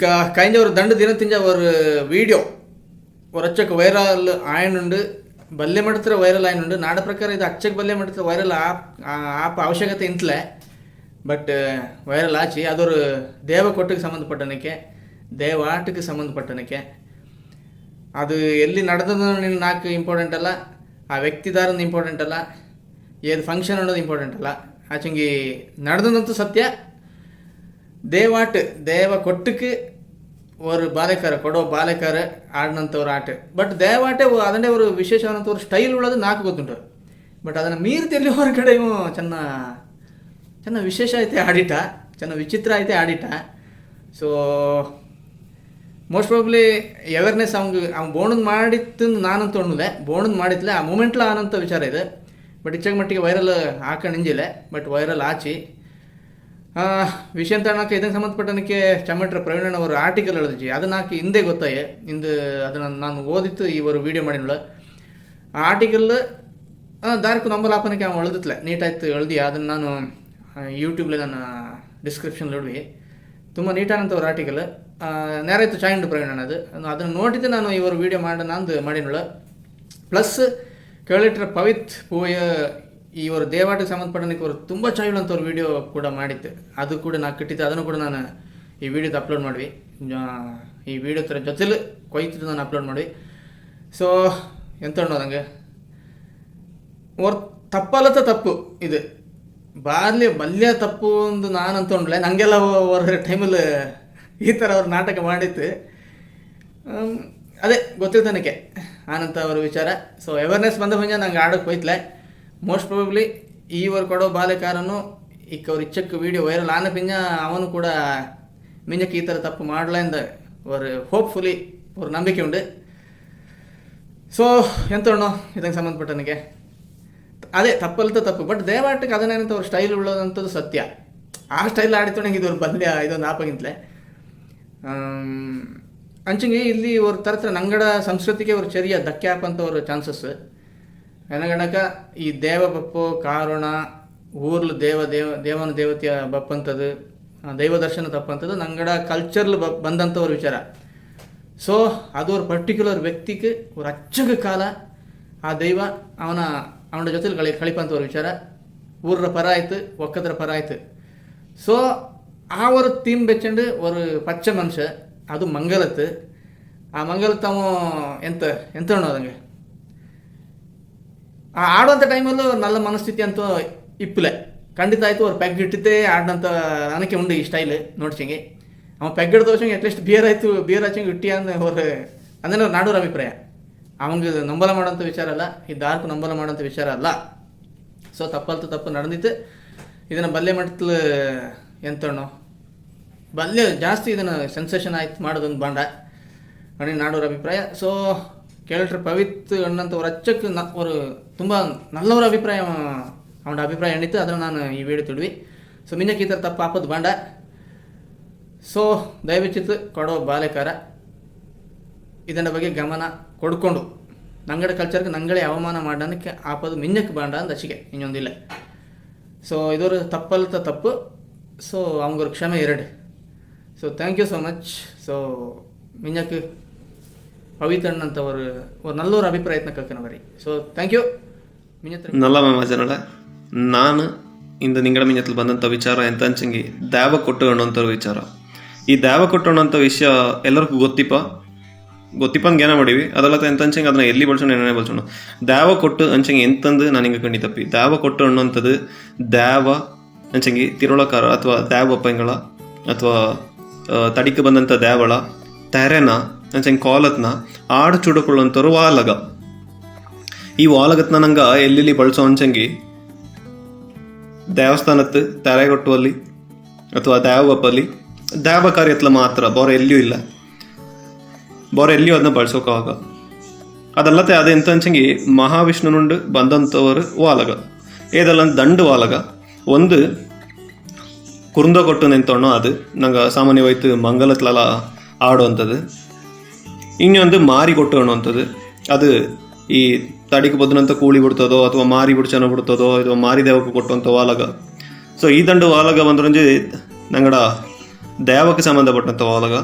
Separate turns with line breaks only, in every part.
ಈಗ கழிஞ்ச ದಂಡ ದಿನ தினம் தெரிஞ்ச ஒரு ಅಚ್ಚಕ್ಕೆ ವೈರಲ್ அச்சக்கு ಬಲ್ಲೆ ಮಾಡ್ತಾರೆ ವೈರಲ್ ಆಯ್ನುಂಡು ನಾಡ ಪ್ರಕಾರ ಇದು ಅಚ್ಚಕ್ಕೆ ಬಲ್ಲೆ ಮಾಡ್ತಾರೆ ವೈರಲ್ ಆಪ್ ಆಪ್ ಅವಶ್ಯಕತೆ ಇಂತಲೆ. ಬಟ್ ವೈರಲ್ ಆಚಿ, ಅದೊರು ದೇವ ಕೊಟ್ಟಿಗೆ ಸಂಬಂಧಪಟ್ಟನಕ್ಕೆ ದೇವಾಟಕ್ಕೆ ಸಂಬಂಧಪಟ್ಟನಕ್ಕೆ. ಅದು ಎಲ್ಲಿ ನಡೆದದ ನಾಲ್ಕು ಇಂಪಾರ್ಟೆಂಟ್ ಅಲ್ಲ, ಆ ವ್ಯಕ್ತಿದಾರನ ಇಂಪಾರ್ಟೆಂಟ್ ಅಲ್ಲ ಏನು ಫಂಕ್ಷನ್ ಅನ್ನೋದು ಇಂಪಾರ್ಟೆಂಟ್ ಅಲ್ಲ. ಆಚಂಗಿ ನಡೆದಂತೂ ಸತ್ಯ. ದೇವಾಟ್ ದೇವ ಕೊಟ್ಟಕ್ಕೆ ஒரு பாலைக்கார கொடோ பாலைக்கார ಆಡಿನಂಥ ஒரு ಆಟ ಬಟ್ ದಯವಾಟೆ ಅದನ್ನೇ ಅವರು ವಿಶೇಷವಾದಂಥ ஒரு ಸ್ಟೈಲ್ ಉಳ್ಳೋದು ನಾಲ್ಕು ಗೊತ್ತುಂಟು ಬಟ್ ಅದನ್ನು ಮೀರಿದ ಎಲ್ಲಿ ಹೊರಗಡೆ ಇವು ಚೆನ್ನ ಚೆನ್ನ ವಿಶೇಷ ಐತೆ ಆಡಿಟ ಚೆನ್ನ ವಿಚಿತ್ರ ಐತೆ ಆಡಿಟ ಸೊ ಮೋಸ್ಟ್ ಪ್ರಾಬ್ಲಿ ಅವೇರ್ನೆಸ್ ಅವ್ಗೆ ಅವ್ನು ಬೋಣದ್ ಮಾಡಿತ್ತು ನಾನಂತ ತೊಗೊಂಡೆ ಬೋಣದ್ ಮಾಡಿತ್ಲೆ ಆ ಮೂಮೆಂಟ್ಲ ಆನಂತ ವಿಚಾರ ಇದೆ ಬಟ್ ಇಚ್ಚಾಗ ಮಟ್ಟಿಗೆ ವೈರಲ್ ಹಾಕೊಂಡು ನಿಂಜಿಲ್ಲ ಬಟ್ ವೈರಲ್ ಆಚಿ ವಿಷಯಂತಣಕ್ಕೆ ಇದಕ್ಕೆ ಸಂಬಂಧಪಟ್ಟನಕ್ಕೆ ಪ್ರಗಣನ ಅವರು ಆರ್ಟಿಕಲ್ ಹೇಳಿದ್ವಿ ಅದನ್ನು ಹಾಕಿ ಹಿಂದೆ ಗೊತ್ತಾಯೆ. ಇಂದು ಅದನ್ನು ನಾನು ಓದಿತ್ತು ಇವರು ವೀಡಿಯೋ ಮಾಡಿಲ್ಲ ಆ ಆರ್ಟಿಕಲ್ ದಾರಿಕು ನಂಬಲಾಪನಕ್ಕೆ ಅವನು ಎಳ್ದಿತ್ತಲೆ ನೀಟಾಯ್ತು ಎಳ್ದು ಅದನ್ನು ನಾನು ಯೂಟ್ಯೂಬ್ಲೆ ನಾನು ಡಿಸ್ಕ್ರಿಪ್ಷನ್ ಇಡ್ವಿ. ತುಂಬ ನೀಟಾನಂತವ್ರ ಆರ್ಟಿಕಲ್ ನೇರಾಯ್ತು ಚಾಯಿಂಡ್ ಪ್ರವೀಣನ ಅದು. ಅದನ್ನು ನೋಡಿದ್ದೆ ನಾನು ಇವರು ವೀಡಿಯೋ ಮಾಡೋಣ ಅಂದು ಮಾಡಿನಳು ಪ್ಲಸ್ ಕೇಳಿಟ್ರ ಪವಿತ್ ಪೂಯ ಒಂದು ದೇವಾಟಕ್ಕೆ ಸಂಬಂಧಪಟ್ಟನಕ್ಕೆ ಇವರು ತುಂಬ ಚಾಯ್ಲು ಅಂತ ಅವ್ರ ವಿಡಿಯೋ ಕೂಡ ಮಾಡಿತ್ತು ಅದು ಕೂಡ ನಾನು ಕಟ್ಟಿದ್ದೆ, ಅದನ್ನು ಕೂಡ ನಾನು ಈ ವಿಡಿಯೋದು ಅಪ್ಲೋಡ್ ಮಾಡಿವಿ. ಈ ವಿಡಿಯೋ ಥರ ಜೊತೆಲಿ ಕೊಯ್ತಿದ್ದು ನಾನು ಅಪ್ಲೋಡ್ ಮಾಡಿ ಸೊ ಎಂತ ನಂಗೆ? ಅವ್ರ ತಪ್ಪಲ್ಲತ್ತ ತಪ್ಪು ಇದು. ಬಾರ್ಲಿ ಬಲ್ಯ ತಪ್ಪು ಒಂದು ನಾನು ಅಂತೊಂಡ್ಲೆ ನನಗೆಲ್ಲ ಅವ್ರ ಟೈಮಲ್ಲಿ ಈ ಥರ ಅವ್ರು ನಾಟಕ ಮಾಡಿತ್ತು ಅದೇ ಅದೇ ನನಗೆ. ಆನಂತ ಅವರ ವಿಚಾರ. ಸೊ ಅವೇರ್ನೆಸ್ ಬಂದ ಮುಂಜಾನೆ ನಂಗೆ ಆಡೋಕೆ ಹೋಯ್ತಲೆ. ಮೋಸ್ಟ್ ಪ್ರಾಬಬ್ಲಿ ಈ ವರ್ಕಡೋ ಬಾಲ್ಯಕಾರನು ಈಗ ಅವ್ರ ಇಚ್ಛಕ್ಕೆ ವಿಡಿಯೋ ವೈರಲ್ ಆನ ಪಿಂಜ ಅವನು ಕೂಡ ಮಿಂಜಕ್ಕೆ ಈ ಥರ ತಪ್ಪು ಮಾಡಲೆಂದ ಅವರು ಹೋಪ್ಫುಲಿ ಅವ್ರ ನಂಬಿಕೆ ಉಂಡು ಸೊ ಎಂತಣ್ಣೋ ಇದಕ್ಕೆ ಸಂಬಂಧಪಟ್ಟ ನನಗೆ. ಅದೇ, ತಪ್ಪಲ್ತ ತಪ್ಪು. ಬಟ್ ದಯವಾಟಕ್ಕೆ ಅದನ್ನೇನಂತ ಅವ್ರ ಸ್ಟೈಲ್ ಉಳ್ಳೋದಂಥದ್ದು ಸತ್ಯ. ಆ ಸ್ಟೈಲ್ ಆಡಿತೊಣಗೆ ಇದು ಬಂದ್ಯ ಇದೊಂದು ಆಪಗಿಂತಲೇ ಅಂಚಂಗೆ ಇಲ್ಲಿ ಅವ್ರ ತರ ನಂಗಡ ಸಂಸ್ಕೃತಿಗೆ ಅವ್ರ ಚರಿಯ ಧಕ್ಕೆ ಹಾಕುವಂಥವ್ರ ಚಾನ್ಸಸ್ಸು ಎನಗಣಕ ಈ ದೇವ ಬಪ್ಪು ಕಾರಣ ಊರ್ಲು ದೇವ ದೇವ ದೇವನ ದೇವತೆಯ ಬಪ್ಪಂಥದ್ದು ಆ, ದೈವ ದರ್ಶನ ತಪ್ಪಂಥದ್ದು ನಂಗಡ ಕಲ್ಚರ್ಲು ಬ ಬಂದಂಥ ஒரு ವಿಚಾರ ಸೊ ಅದು ஒரு ಪರ್ಟಿಕ್ಯುಲರ್ ವ್ಯಕ್ತಿಗೆ ஒரு ಅಚ್ಚಗ ಕಾಲ ಆ ದೈವ ಅವನ ಅವನ ಜೊತೆಲಿ ಕಳಿ ಕಳಿಪಂಥ ஒரு ವಿಚಾರ ಊರ್ರ ಪರ ಆಯ್ತು ಒಕ್ಕದ್ರ ಪರ ಆಯ್ತು ಸೊ ಆ ஒரு தீம் வச்சுண்டு ஒரு பச்சை மனுஷன் ಅದು ಮಂಗಲತ್ತು ಆ ಮಂಗಲತ್ತು ಅವ ಎಂತ ಎಂತ ಅನ್ನೋದಂಗೆ ಆ ಆಡುವಂಥ ಟೈಮಲ್ಲೂ ನಲ್ಲ ಮನಸ್ಥಿತಿ ಅಂತೂ ಇಪ್ಪಲೆ. ಖಂಡಿತ ಆಯಿತು, ಅವ್ರು ಪೆಗ್ ಇಟ್ಟಿದ್ದೇ ಆಡಿದಂಥ ನನಗೆ ಉಂಡು ಈ ಸ್ಟೈಲ್ ನೋಡ್ಸಂಗೆ. ಅವ ಪೆಗ್ ಹಿಡ್ದು ಅಟ್ಲೀಸ್ಟ್ ಬಿಯರ್ ಆಯಿತು ಬಿಯರ್ ಹಚ್ಚಂಗೆ ಇಟ್ಟಿ ಅಂದ ಅವ್ರು ಅಂದ್ರೆ ನಾಡೋರ ಅಭಿಪ್ರಾಯ. ಅವಂಗೆ ನಂಬಲ ಮಾಡೋಂಥ ವಿಚಾರ ಅಲ್ಲ, ಈ ದಾರ್ಕು ನಂಬಲ ಮಾಡೋಂಥ ವಿಚಾರ ಅಲ್ಲ. ಸೊ ತಪ್ಪಲ್ತು ತಪ್ಪು ನಡೆದಿತ್ತು. ಇದನ್ನು ಬಲ್ಲೆ ಮಟ್ಟಲು ಎಂತಣ್ಣು? ಬಲ್ಲೆ ಜಾಸ್ತಿ ಇದನ್ನು ಸೆನ್ಸೇಷನ್ ಆಯ್ತು ಮಾಡೋದೊಂದು ಬಾಂಡ. ನನಗೆ ನಾಡೋರ ಅಭಿಪ್ರಾಯ. ಸೊ ಕೇಳಿಟ್ರೆ ಪವಿತ್ ಅಣ್ಣಂತ ஒரு ಅಚ್ಚಕ್ಕೆ ನ ஒரு ತುಂಬ ನಲ್ಲವರ ಅಭಿಪ್ರಾಯ ಅವನ ಅಭಿಪ್ರಾಯ ಎಣ್ಣಿತ್ತು ಅದನ್ನು ನಾನು ಈ ವಿಡಿಯೋ ತಿಳುವಿ ಸೊ ಮಿನ್ನಕ್ಕೆ ಈ ಥರ ತಪ್ಪು ಹಾಕೋದು ಬಾಂಡ ಸೊ ದಯವಿಚ್ಚಿತ್ತು ಕೊಡೋ ಬಾಲೆಕಾರ ಇದನ್ನ ಬಗ್ಗೆ ಗಮನ ಕೊಡ್ಕೊಂಡು ನಂಗಡ ಕಲ್ಚರ್ಗೆ ನಂಗಳೇ ಅವಮಾನ ಮಾಡೋದಕ್ಕೆ ಆಪದು ಮಿನ್ನಕ್ಕೆ ಬಾಂಡ ಅಂದ ಅಚಿಗೆ ಇನ್ನೊಂದಿಲ್ಲ ಸೊ ಇದೊರು ತಪ್ಪಲ್ತ ತಪ್ಪು ಸೊ ಅವಂಗೊರು ಕ್ಷಮೆ ಎರಡು so thank you so much so ಮಿನ್ನಕ್ಕೆ ಪವಿತ್ರಣ್ಣ ಅಂತ ஒரு ஒரு நல்ல ஒரு அபிப்பிராயத்தை கேட்கணும் ಸೊ ಥ್ಯಾಂಕ್ ಯು ಮಿನ್ನತ್ರ
ನಲ್ಲ ಮಹಾಜನಳ ನಾನು ಇಂದು ನಿಂಗಡ ಮಿಂಜತ್ಲು ಬಂದಂಥ ವಿಚಾರ ಎಂತ ಅಂಚಂಗಿ ದ್ಯಾವ ಕೊಟ್ಟು ಅನ್ನೋಂಥ ವಿಚಾರ ಈ ದ್ಯಾವ ಕೊಟ್ಟು ಅನ್ನೋಂಥ ವಿಷಯ ಎಲ್ಲರಿಗೂ ಗೊತ್ತಿಪ್ಪ ಗೊತ್ತಿಪ್ಪಂಗೆ ಏನ ಮಾಡೀವಿ ಅದಲ್ಲತ್ತ ಎಂತ ಅಂಚಂಗೆ ಅದನ್ನ ಎಲ್ಲಿ ಬಳಸೋಣ ಏನೇ ಬಳಸೋಣ ದ್ಯಾವ ಕೊಟ್ಟು ಅಂಚಂಗೆ ಎಂತಂದು ನಾನು ಹಿಂಗೆ ಕಂಡಿ ತಪ್ಪಿ ದ್ಯಾವ ಕೊಟ್ಟು ಅನ್ನೋಂಥದ್ದು ದ್ಯಾವ ಅಂಚಂಗಿ ತಿರುಳಕಾರ ಅಥವಾ ದ್ಯಾವ ಪೈಂಗಳ ಅಥವಾ ತಡಿಕೆ ಬಂದಂಥ ದ್ಯಾವಳ ತೆರೆನ ಅಂಚಂಗೆ ಕಾಲತ್ನ ಆಡು ಚುಡುಕೊಳ್ಳುವಂಥವ್ರು ವಾಲಗ. ಈ ವಾಲಗತ್ನ ನಂಗೆ ಎಲ್ಲೆಲ್ಲಿ ಬಳಸೋ ಅಂಚಂಗಿ? ದೇವಸ್ಥಾನತ್ತು ತೆರೆಗೊಟ್ಟುವಲ್ಲಿ ಅಥವಾ ದೇವಪ್ಪಲ್ಲಿ ದೇವ ಕಾರ್ಯತ್ಲ ಮಾತ್ರ, ಬೋರ ಎಲ್ಲಿಯೂ ಇಲ್ಲ. ಬೋರ ಎಲ್ಲಿಯೂ ಅದನ್ನ ಬಳಸೋಕಾಗ ಅದಲ್ಲತ್ತೆ ಎಂತ ಅಂಚಂಗಿ ಮಹಾವಿಷ್ಣುನುಂಡು ಬಂದಂಥವರು ವಾಲಗ. ಏದಲ್ಲ ದಂಡು ವಾಲಗ. ಒಂದು ಕುರುಂದ ಕೊಟ್ಟು ನಿಂತೋಣ ಅದು. ನಂಗೆ ಸಾಮಾನ್ಯವಾಯ್ತು ಮಂಗಲತ್ಲಲ ಆಡುವಂಥದ್ದು ಇನ್ನೊಂದು ಮಾರಿ ಕೊಟ್ಟು ಅನ್ನುವಂಥದ್ದು. ಅದು ಈ ತಡಿಗೆ ಬದನಂತ ಕೂಳಿ ಬಿಡ್ತದೋ ಅಥವಾ ಮಾರಿ ಬಿಡ್ಚನ ಬಿಡ್ತದೋ ಅಥವಾ ಮಾರಿ ದೇವಕ್ಕೆ ಕೊಟ್ಟಂಥ ವಾಲಗ. ಸೊ ಈ ದಂಡು ವಾಲಗ ಒಂದ್ರಂಜಿ ನಂಗಡ ದೇವಕ್ಕೆ ಸಂಬಂಧಪಟ್ಟಂಥ ವಾಲಗ.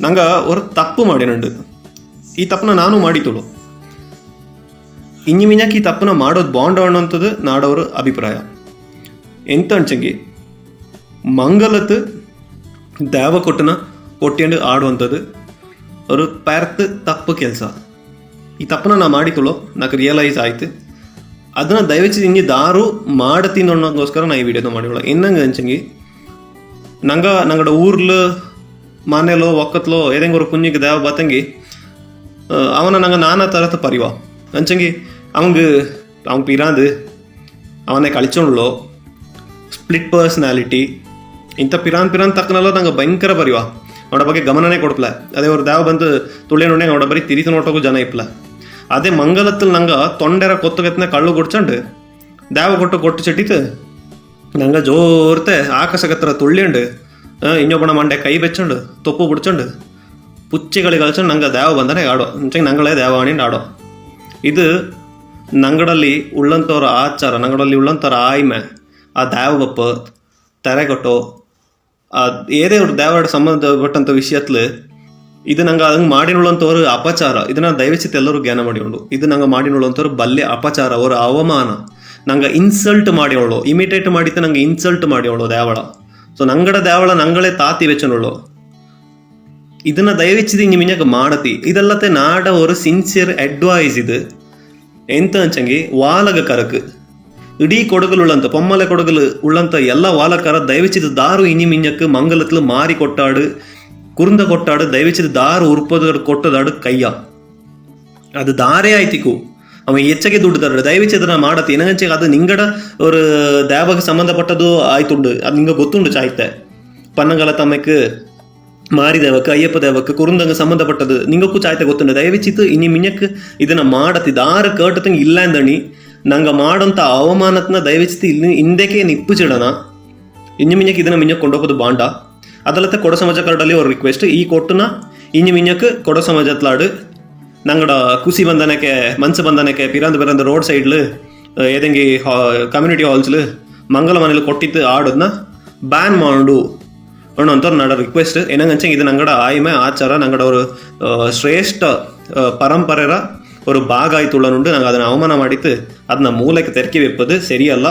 ನಂಗ ಒಂದು ತಪ್ಪು ಮಾಡಿನಂಡು ಈ ತಪ್ಪನ್ನ ನಾನು ಮಾಡಿತುಳು. ಇನ್ನು ಮಿನ್ಯಾಕಿ ಈ ತಪ್ಪನ ಮಾಡೋದು ಬಾಂಡ್ ಅನ್ನೋಂಥದ್ದು ನಾಡೋರ ಅಭಿಪ್ರಾಯ. ಎಂತ ಅನ್ಚಂಗಿ ಮಂಗಲತ್ ದೇವ ಕೊಟ್ಟನ ಕೊಟ್ಟಿಂಡು ಆಡುವಂಥದ್ದು. ಅವರು ಪೆರ್ತ್ ತಪ್ಪು ಕೆಲಸ ಈ ತಪ್ಪನ್ನ ನಾ ಮಾಡಿಕೊಳ್ಳೋ నాకు ರಿಯಲೈಸ್ ಆಯಿತು ಅದನ್ನು ದಯವಿಟ್ಟು ಹಿಂಗೆ ದಾರು ಮಾಡ್ತೀನಿ ಅನ್ನೋದಕ್ಕೋಸ್ಕರ ನಾ ಈ ವಿಡಿಯೋನ ಮಾಡಿಕೊಳ್ಳೋ ಇನ್ನಂಗೆ ಅಂಚಂಗಿ ನಂಗೆ ನಂಗಡ ಊರ್ಲು ಮನೆಲೋ ಒಕ್ಕತ್ಲೋ ಏದಂಗೆ ஒரு குஞ்சுக்கு தேவை பார்த்தங்கி அவனை நாங்கள் நானா தரத்து பறிவா நினச்சங்கி அவங்க அவங்க பிராந்து அவனை கழிச்சோன்லோ ஸ்ப்ளிட் பர்சனாலிட்டி ಇಂಥ பிரான் பிரான் ತಕ್ಕನಲ್ಲ நாங்கள் ಭಯಂಕರ ಬರಿವಾ ಅವನ ಬಗ್ಗೆ ಗಮನನೇ ಕೊಡಪ್ಲ. ಅದೇ ಅವ್ರ ದಾವ ಬಂದು ತುಳಿ ನೋಡಿ ಅವಡ ಬರೀ ತಿರಿಸಿ ನೋಟೋಗು ಜನ ಇಪ್ಲ. ಅದೇ ಮಂಗಲತ್ತಲ್ಲಿ ನಂಗೆ ತೊಂಡೆರ ಕೊತ್ತಗತ್ನ ಕಳ್ಳು ಗುಡ್ಚಂಡು ದಾವ ಕೊಟ್ಟು ಕೊಟ್ಟು ಚಟ್ಟಿತು ನಂಗೆ ಜೋರ್ತೆ ಆಕಸಗತ್ರ ತುಳ್ಳಿಂಡು ಇನ್ನೊಬ್ಬನ ಮಂಡೆ ಕೈ ಬೆಚ್ಚಂಡು, ತೊಪ್ಪು ಬಿಡ್ಚಂಡು ಪುಚ್ಚಿಗಳಿಗೆ ಕಳ್ಸಂಡು ನಂಗೆ ದಾವ ಬಂದನೆ ಆಡೋ. ಮುಂಚೆಗೆ ನಂಗಳೇ ದೇವ ಆಡೋ. ಇದು ನಂಗಡಲ್ಲಿ ಉಳ್ಳಂಥವ್ರ ಆಚಾರ, ನಂಗಡಲ್ಲಿ ಉಳ್ಳಂಥವ್ರ ಆಯ್ಮೆ, ಆ ದಾವ ಬಪ್ಪ ತೆರೆಗಟ್ಟೋ ഏതേ ದೇವರ ദേവയുടെ ಸಂಬಂಧಪಟ್ಟಂತ ವಿಷಯತ್ಲೆ ಇದು ನಂಗೆ ಅದಂಗೆ ಮಾಡಿನುಳ್ಳಂಥವ್ರು ಅಪಚಾರ, ಇದನ್ನ ದಯವಿಚಿತ ಎಲ್ಲರೂ ಜ್ಞಾನ ಮಾಡಿಕೊಂಡು, ಇದು ನಂಗೆ ಮಾಡಿನುಳ್ಳಂಥವ್ರು ಬಲ್ಲೆ ಅಪಚಾರ, ಅವರ ಅವಮಾನ, ನಂಗೆ ಇನ್ಸಲ್ಟ್ ಮಾಡಿಯೋಳು ಇಮಿಟೇಟ್ ಮಾಡಿದ್ದೆ ನಂಗೆ ಇನ್ಸಲ್ಟ್ ಮಾಡಿಯೋಳು ದೇವಳ. ಸೊ ನಂಗಡ ದೇವಳ ನಂಗಳೇ ತಾತಿ വെച്ചുള്ളൂ ಇದನ್ನ ದಯವಿಚ್ಚಿದ ಇಂಗೆ ಮಿನಕ್ಕೆ ಮಾಡತಿ. ಇದಲ್ಲತೆ ನಾಡ ಅವರು ಸಿನ್ಸಿಯರ್ ಅಡ್ವೈಸ್ ಇದು. ಎಂತ ಅಂಚಂಗಿ, ವಾಲಗ ಕರಕು. ಇಡೀ ಕೊಡಗಲುಳ್ಳಂತ ಪೊಮ್ಮಲೆ ಕೊಡಗಲು ಉಳ್ಳಂತ ಎಲ್ಲ ವಾಲಕಾರ ದಯವಿಚಿದ ದಾರು ಇನಿಮಿಂಜಕ್ಕೆ ಮಂಗಲತ್ಲು ಮಾರಿ ಕೊಟ್ಟಾಡು ಕುರುಂದ ಕೊಟ್ಟಾಡು ದಯವಿಚಿದ ದಾರು ಉರ್ಪದ ಕೊಟ್ಟದಾಡು ಕೈಯ அது தாரே ஆயித்திக்கும் அவன் எச்சகை துட்டு தர ದಯವಿಚ್ಚಿದ ನಾ ಮಾಡತ್ತೆ ಏನಂಚೆ ಅದು ನಿಂಗಡ ஒரு தேவக சம்பந்தப்பட்டது ஆயித்துண்டு அது ನಿಂಗೆ ಗೊತ್ತುಂಡು சாய்த்த பன்னங்கால தமைக்கு மாரி தேவக்கு ஐயப்ப தேவக்கு குருந்தங்க சம்பந்தப்பட்டது நீங்கக்கும் சாய்த்த ಗೊತ್ತುಂಡು ದಯವಿಚ್ಚಿತ್ತು இனி மின்னக்கு ಇದನ್ನ ಮಾಡತ್ತಿ ದಾರ ಕೇಟದಂಗೆ ಇಲ್ಲ ಅಂದಣಿ ನಂಗೆ ಮಾಡೋಂಥ ಅವಮಾನತನ ದಯವಿಚ್ತು ಇಲ್ಲಿ ಹಿಂದಕ್ಕೆ ನಿಪ್ಪಿಸಿಡೋಣ ಇಂಜು ಮಿಂಜಕ್ಕೆ ಇದನ್ನ ಮಿಂಜಕ್ ಕೊಂಡೋಗೋದು ಬಾಂಡ ಅದಲ್ಲತ್ತೆ ಕೊಡ ಸಮಾಜ ಕಾರ್ಡಲ್ಲಿ ஒரு ರಿಕ್ವೆಸ್ಟ್ ಈ ಕೊಟ್ಟನ ಇಂಜು ಮಿಂಜಕ್ ಕೊಡ ಸಮಾಜತ್ಲಾಡು ഞങ്ങളുടെ കുസി ബന്ധനൊക്കെ മൻസ് ബന്ധനൊക്കെ പിരാന്ത് പിരാന്ത് റോഡ് സൈഡിൽ ഏതെങ്കിലും കമ്മ്യൂണിറ്റി ഹാൾസിൽ മംഗളമനയിൽ കൊട്ടിത്ത് ആടുന്ന ബാൻ മാണ്ടു ആണ് അന്തോ നങ്ങളുടെ റിക്വസ്റ്റ് എന്നു വെച്ചാൽ ഇത് ഞങ്ങളുടെ ആയ്മ ആചാര ഞങ്ങളുടെ ഒരു ശ്രേഷ്ഠ പരമ്പര ஒரு ಭಾಗ ಆಯ್ತುಳ್ಳನುಂಡು ನಂಗೆ ಅದನ್ನು ಅವಮಾನ ಮಾಡಿತ್ತು ಅದನ್ನ ಮೂಲಕ್ಕೆ ತೆರಕಿ ವೆಪ್ಪದು ಸರಿಯಲ್ಲ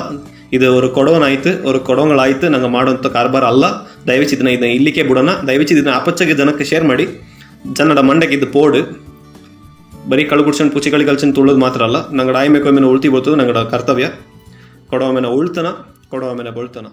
ಇದು ஒரு ಕೊಡವನಾಯ್ತು ஒரு ಕೊಡವಗಳಾಯ್ತು ನಂಗೆ ಮಾಡುವಂಥ ಕಾರ್ಬಾರ ಅಲ್ಲ ದಯವಿಟ್ಟು ಇದನ್ನ ಇದನ್ನ ಇಲ್ಲಿಗೆ ಬಿಡೋಣ ದಯವಿಟ್ಟು ಇದನ್ನ ಅಪಚ್ಚಗೆ ಜನಕ್ಕೆ ಶೇರ್ ಮಾಡಿ ಜನಡ ಮಂಡೆಗೆ ಇದು ಪೋಡು ಬರೀ ಕಳು ಕುಡ್ಸಂಡು ಪುಚಿಗಳಿಗೆ ಕಲ್ಸಂಡು ತುಳ್ಳೋದು ಮಾತ್ರ ಅಲ್ಲ ನಂಗಡ ಆಯ್ಮೆ ಕೊಯ್ಮೆನ ಉಳ್ತಿ ಬರ್ತದೆ ನಂಗಡ ಕರ್ತವ್ಯ ಕೊಡವ ಮೇಲೆ ಉಳ್ತನ ಕೊಡವ ಮೇಲೆ ಬಳ್ತನ